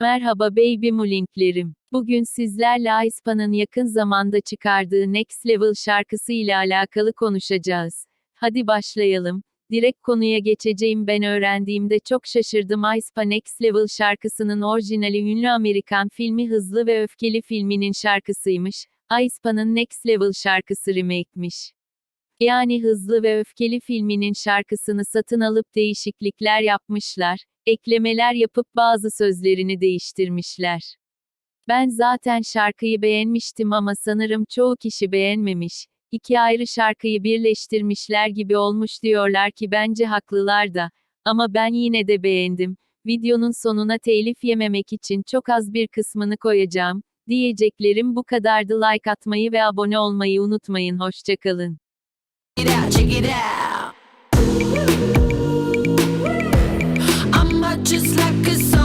Merhaba baby mulinklerim. Bugün sizlerle Aespa'nın yakın zamanda çıkardığı Next Level şarkısı ile alakalı konuşacağız. Hadi başlayalım. Direkt konuya geçeceğim ben öğrendiğimde çok şaşırdım Aespa Next Level şarkısının orijinali ünlü Amerikan filmi Hızlı ve Öfkeli filminin şarkısıymış. Aespa'nın Next Level şarkısı remake'miş. Yani Hızlı ve Öfkeli filminin şarkısını satın alıp değişiklikler yapmışlar, eklemeler yapıp bazı sözlerini değiştirmişler. Ben zaten şarkıyı beğenmiştim ama sanırım çoğu kişi beğenmemiş. İki ayrı şarkıyı birleştirmişler gibi olmuş diyorlar ki bence haklılar da. Ama ben yine de beğendim. Videonun sonuna telif yememek için çok az bir kısmını koyacağım. Diyeceklerim bu kadardı. Like atmayı ve abone olmayı unutmayın. Hoşçakalın it out, check it out. I'm not just like a